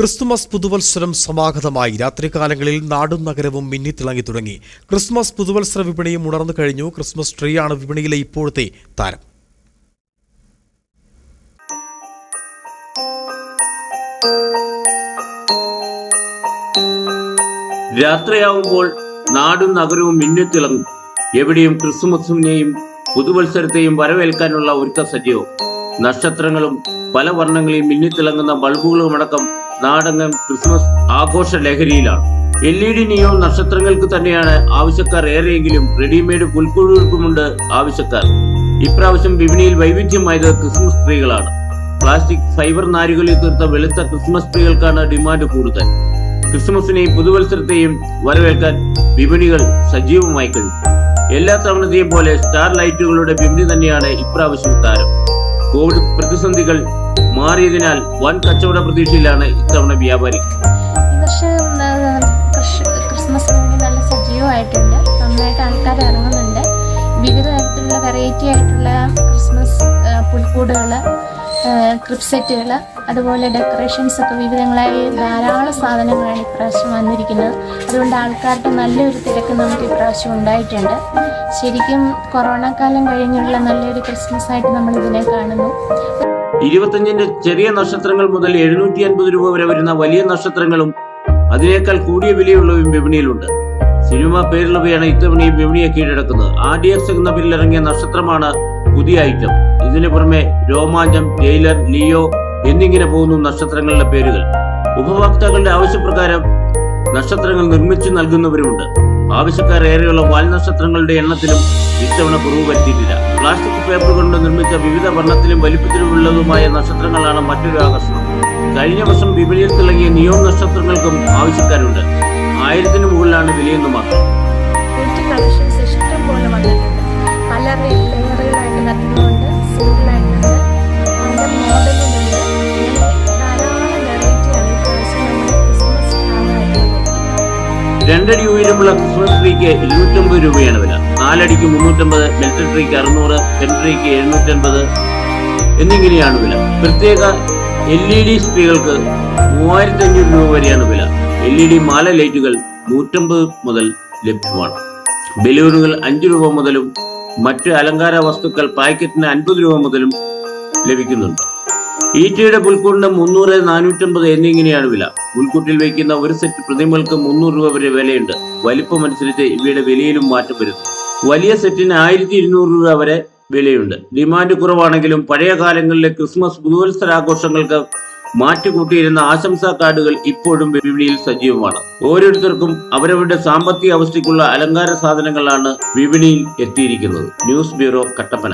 Christmas പുതുവത്സരം സമാഗതമായി. രാത്രികാലങ്ങളിൽ നാടും നഗരവും മിന്നിത്തിളങ്ങി തുടങ്ങി. ക്രിസ്മസ് പുതുവത്സര വിപണിയും ഉണർന്നു കഴിഞ്ഞു. ക്രിസ്മസ് ട്രീയാണ് വിപണിയിലെ ഇപ്പോഴത്തെ താരം. രാത്രിയാവുമ്പോൾ നാടും നഗരവും മിന്നിത്തിളങ്ങും. എവിടെയും ക്രിസ്മസിനെയും പുതുവത്സരത്തെയും വരവേൽക്കാനുള്ള ഒരുക്ക സജ്ജവും നക്ഷത്രങ്ങളും പല വർണങ്ങളിൽ മിന്നിത്തിളങ്ങുന്ന ബൾബുകളുമടക്കം നാടകം ക്രിസ്മസ് ആഘോഷ ലഹരിയിലാണ് എൽ ഇ ഡി നിയോ നക്ഷത്രങ്ങൾക്ക് തന്നെയാണ് ആവശ്യക്കാർ ഏറെയെങ്കിലും റെഡിമെയ്ഡ് പുൽക്കുഴുക്കുമുണ്ട് ആവശ്യക്കാർ. ഇപ്രാവശ്യം വിപണിയിൽ വൈവിധ്യമായത് ക്രിസ്മസ് ട്രീകളാണ് പ്ലാസ്റ്റിക് ഫൈബർ നാരുകളിൽ തീർത്ത വെളുത്ത ക്രിസ്മസ് ട്രീകൾക്കാണ് ഡിമാൻഡ് കൂടുതൽ. ക്രിസ്മസിനെയും പുതുവത്സരത്തെയും വരവേൽക്കാൻ വിപണികൾ സജീവമായി കഴിഞ്ഞു. എല്ലാ തവണത്തെയും പോലെ സ്റ്റാർ ലൈറ്റുകളുടെ വിപണി തന്നെയാണ് ഇപ്രാവശ്യം താരം. കോവിഡ് പ്രതിസന്ധികൾ മാറിയതിനാൽ വൻ കച്ചവട പ്രതീക്ഷയിലാണ് ഇത്തവണ വ്യാപാരി. ക്രിസ്മസ് നല്ല സജീവമായിട്ടുണ്ട്. നന്നായിട്ട് ആൾക്കാർ ഇറങ്ങുന്നുണ്ട്. വിവിധ തരത്തിലുള്ള വെറൈറ്റി ആയിട്ടുള്ള ക്രിസ്മസ് പുൽക്കൂടുകൾ ക്രിപ്സെറ്റുകൾ അതുപോലെ ഡെക്കറേഷൻസ് ഒക്കെ വിവിധങ്ങളായ ധാരാളം സാധനങ്ങളാണ് ഇപ്രാവശ്യം വന്നിരിക്കുന്നത്. അതുകൊണ്ട് ആൾക്കാരുടെ നല്ലൊരു തിരക്ക് നമുക്ക് ഇപ്രാവശ്യം ഉണ്ടായിട്ടുണ്ട്. ശരിക്കും കൊറോണ കാലം കഴിഞ്ഞുള്ള നല്ലൊരു ക്രിസ്മസ് ആയിട്ട് നമ്മൾ ഇതിനെ കാണുന്നു. ഇരുപത്തഞ്ചിന്റെ ചെറിയ നക്ഷത്രങ്ങൾ മുതൽ എഴുന്നൂറ്റി അൻപത് രൂപ വരെ വരുന്ന വലിയ നക്ഷത്രങ്ങളും അതിനേക്കാൾ കൂടിയ വിലയുള്ളവയും വിപണിയിലുണ്ട്. സിനിമ പേരിലുള്ളവയാണ് ഇത്തവണ ഈ വിപണിയെ കീഴടക്കുന്നത്. ആർ ഡി എക്സ് എന്ന പേരിൽ ഇറങ്ങിയ നക്ഷത്രമാണ് പുതിയ ഐറ്റം. ഇതിനു പുറമെ രോമാഞ്ചം ജയിലർ ലിയോ എന്നിങ്ങനെ പോകുന്നു നക്ഷത്രങ്ങളുടെ പേരുകൾ. ഉപഭോക്താക്കളുടെ ആവശ്യപ്രകാരം നക്ഷത്രങ്ങൾ നിർമ്മിച്ചു നൽകുന്നവരുമുണ്ട്. ആവശ്യക്കാർ ഏറെയുള്ള വാൽ നക്ഷത്രങ്ങളുടെ എണ്ണത്തിലും ഇത്തവണ കുറവ് വരുത്തിയിട്ടില്ല. പ്ലാസ്റ്റിക് പേപ്പർ കൊണ്ട് നിർമ്മിച്ച വിവിധ വർണത്തിലും വലിപ്പത്തിലുമുള്ളതുമായ നക്ഷത്രങ്ങളാണ് മറ്റൊരു ആകർഷണം. കഴിഞ്ഞ വർഷം വിപണിയിൽ തിളങ്ങിയ നിയോൺ നക്ഷത്രങ്ങൾക്കും ആവശ്യക്കാരുണ്ട്. ആയിരത്തിന് മുകളിലാണ് വിലയെന്ന് മാത്രം. രണ്ടടി ഉയരമുള്ള ക്രിസ്മസ് ട്രീക്ക് ഇരുന്നൂറ്റമ്പത് രൂപയാണ് വില. നാലടിക്ക് മുന്നൂറ്റമ്പത് മെൽറ്റഡ് ട്രീക്ക് അറുന്നൂറ് പെൻ ട്രീക്ക് എഴുന്നൂറ്റമ്പത് എന്നിങ്ങനെയാണ് വില. പ്രത്യേക എൽ ഇ ഡി സ്ത്രീകൾക്ക് മൂവായിരത്തി അഞ്ഞൂറ് രൂപ വരെയാണ് വില. എൽ ഇ ഡി മാല ലൈറ്റുകൾ നൂറ്റമ്പത് മുതൽ ലഭ്യമാണ്. ബലൂണുകൾ അഞ്ച് രൂപ മുതലും മറ്റ് അലങ്കാര വസ്തുക്കൾ പാക്കറ്റിന് അൻപത് രൂപ മുതലും ലഭിക്കുന്നുണ്ട്. ഈറ്റയുടെ പുൽക്കൂടിന് മുന്നൂറ് നാനൂറ്റമ്പത് എന്നിങ്ങനെയാണ് വില. പുൽക്കൂട്ടിൽ വയ്ക്കുന്ന ഒരു സെറ്റ് പ്രതിമകൾക്ക് മുന്നൂറ് രൂപ വരെ വിലയുണ്ട്. വലിപ്പമനുസരിച്ച് ഇവയുടെ വിലയിലും മാറ്റം വരുന്നു. വലിയ സെറ്റിന് ആയിരത്തി ഇരുന്നൂറ് രൂപ വരെ വിലയുണ്ട്. ഡിമാൻഡ് കുറവാണെങ്കിലും പഴയ കാലങ്ങളിലെ ക്രിസ്മസ് പുതുവത്സരാഘോഷങ്ങൾക്ക് മാറ്റുകൂട്ടിയിരുന്ന ആശംസാ കാർഡുകൾ ഇപ്പോഴും വിപണിയിൽ സജീവമാണ്. ഓരോരുത്തർക്കും അവരവരുടെ സാമ്പത്തിക അവസ്ഥയ്ക്കുള്ള അലങ്കാര സാധനങ്ങളാണ് വിപണിയിൽ എത്തിയിരിക്കുന്നത്. News bureau Kattappana.